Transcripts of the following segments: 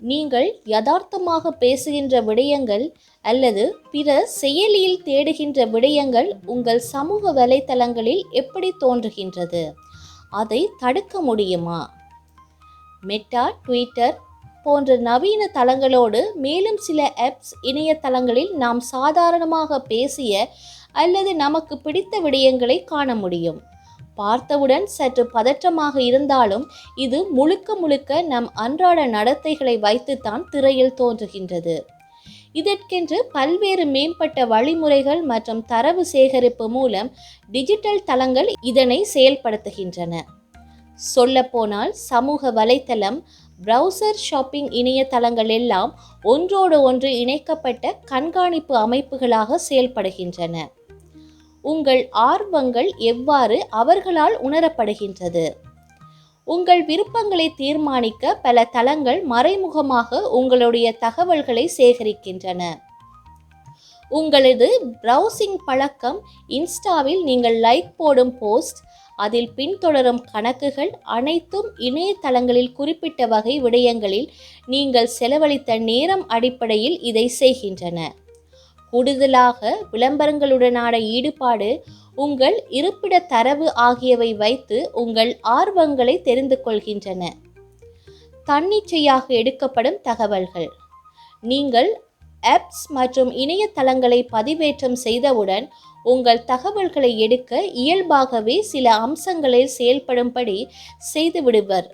நீங்கள் யதார்த்தமாக பேசுகின்ற விடயங்கள் அல்லது பிற செயலியில் தேடுகின்ற விடயங்கள் உங்கள் சமூக வலைத்தளங்களில் எப்படி தோன்றுகின்றது? அதை தடுக்க முடியுமா? மெட்டா ட்விட்டர் போன்ற நவீன தளங்களோடு மேலும் சில ஆப்ஸ் இணையதளங்களில் நாம் சாதாரணமாக பேசிய அல்லது நமக்கு பிடித்த விடயங்களை காண முடியும். பார்த்தவுடன் சற்று பதற்றமாக இருந்தாலும் இது முழுக்க முழுக்க நம் அன்றாட நடத்தைகளை வைத்துத்தான் திரையில் தோன்றுகின்றது. இதற்கென்று பல்வேறு மேம்பட்ட வழிமுறைகள் மற்றும் தரவு சேகரிப்பு மூலம் டிஜிட்டல் தளங்கள் இதனை செயல்படுத்துகின்றன. சொல்லப்போனால் சமூக வலைத்தளம் ப்ரௌசர் ஷாப்பிங் இணையதளங்கள் எல்லாம் ஒன்றோடு ஒன்று இணைக்கப்பட்ட கண்காணிப்பு அமைப்புகளாக செயல்படுகின்றன. உங்கள் ஆர்வங்கள் எவ்வாறு அவர்களால் உணரப்படுகின்றது? உங்கள் விருப்பங்களை தீர்மானிக்க பல தளங்கள் மறைமுகமாக உங்களுடைய தகவல்களை சேகரிக்கின்றன. உங்களது ப்ரௌசிங் பழக்கம் இன்ஸ்டாவில் நீங்கள் லைக் போடும் போஸ்ட் அதில் பின்தொடரும் கணக்குகள் அனைத்தும் இணையதளங்களில் குறிப்பிட்ட வகை விடயங்களில் நீங்கள் செலவழித்த நேரம் அடிப்படையில் இதை செய்கின்றன. கூடுதலாக விளம்பரங்களுடனான ஈடுபாடு உங்கள் இருப்பிட தரவு ஆகியவை வைத்து உங்கள் ஆர்வங்களை தெரிந்து கொள்கின்றன. தன்னிச்சையாக எடுக்கப்படும் தகவல்கள். நீங்கள் ஆப்ஸ் மற்றும் இணையதளங்களை பதிவேற்றம் செய்தவுடன் உங்கள் தகவல்களை எடுக்க இயல்பாகவே சில அம்சங்களில் செயல்படும்படி செய்துவிடுவர்.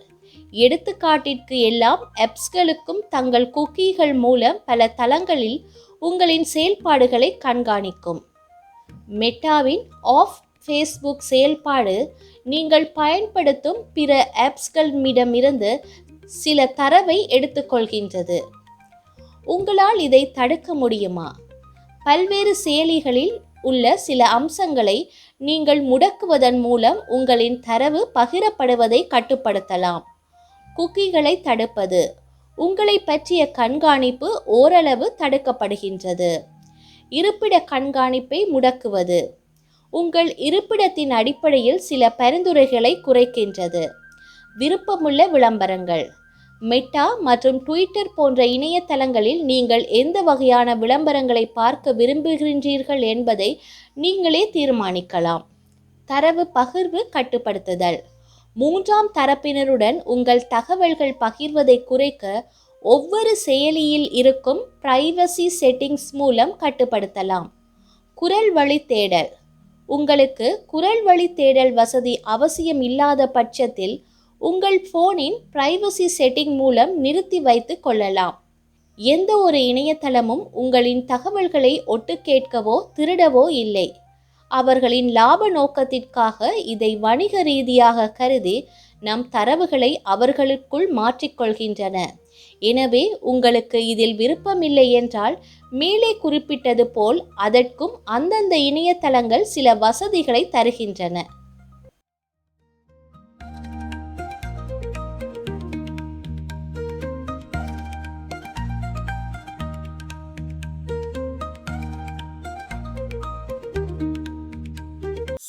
எடுத்துக்காட்டிற்கு எல்லாம் எப்ஸ்களுக்கும் தங்கள் குக்கீகள் மூலம் பல தளங்களில் உங்களின் செயல்பாடுகளை கண்காணிக்கும். மெட்டாவின் ஆஃப் ஃபேஸ்புக் செயல்பாடு நீங்கள் பயன்படுத்தும் பிற ஆப்ஸ்களிடமிருந்து சில தரவை எடுத்துக்கொள்கின்றது. உங்களால் இதை தடுக்க முடியுமா? பல்வேறு செயலிகளில் உள்ள சில அம்சங்களை நீங்கள் முடக்குவதன் மூலம் உங்களின் தரவு பகிரப்படுவதை கட்டுப்படுத்தலாம். குக்கிகளை தடுப்பது. உங்களை பற்றிய கண்காணிப்பு ஓரளவு தடுக்கப்படுகின்றது. இருப்பிட கண்காணிப்பை முடக்குவது. உங்கள் இருப்பிடத்தின் அடிப்படையில் சில பரிந்துரைகளை குறைக்கின்றது. விருப்பமுள்ள விளம்பரங்கள். மெட்டா மற்றும் ட்விட்டர் போன்ற இணையதளங்களில் நீங்கள் எந்த வகையான விளம்பரங்களை பார்க்க விரும்புகின்றீர்கள் என்பதை நீங்களே தீர்மானிக்கலாம். தரவு பகிர்வு கட்டுப்படுத்துதல். மூன்றாம் தரப்பினருடன் உங்கள் தகவல்கள் பகிர்வதை குறைக்க ஒவ்வொரு செயலியில் இருக்கும் பிரைவசி செட்டிங்ஸ் மூலம் கட்டுப்படுத்தலாம். குரல் வழி தேடல். உங்களுக்கு குரல் வழி தேடல் வசதி அவசியம் இல்லாத பட்சத்தில் உங்கள் ஃபோனின் பிரைவசி செட்டிங் மூலம் நிறுத்தி வைத்து கொள்ளலாம். எந்த ஒரு இணையதளமும் உங்களின் தகவல்களை ஒட்டு கேட்கவோ திருடவோ இல்லை. அவர்களின் லாப நோக்கத்திற்காக இதை வணிக ரீதியாக கருதி நம் தரவுகளை அவர்களுக்குள் மாற்றிக்கொள்கின்றன. எனவே உங்களுக்கு இதில் விருப்பமில்லை என்றால் மேலே குறிப்பிட்டது போல் அதற்கும் அந்தந்த இணையதளங்கள் சில வசதிகளை தருகின்றன.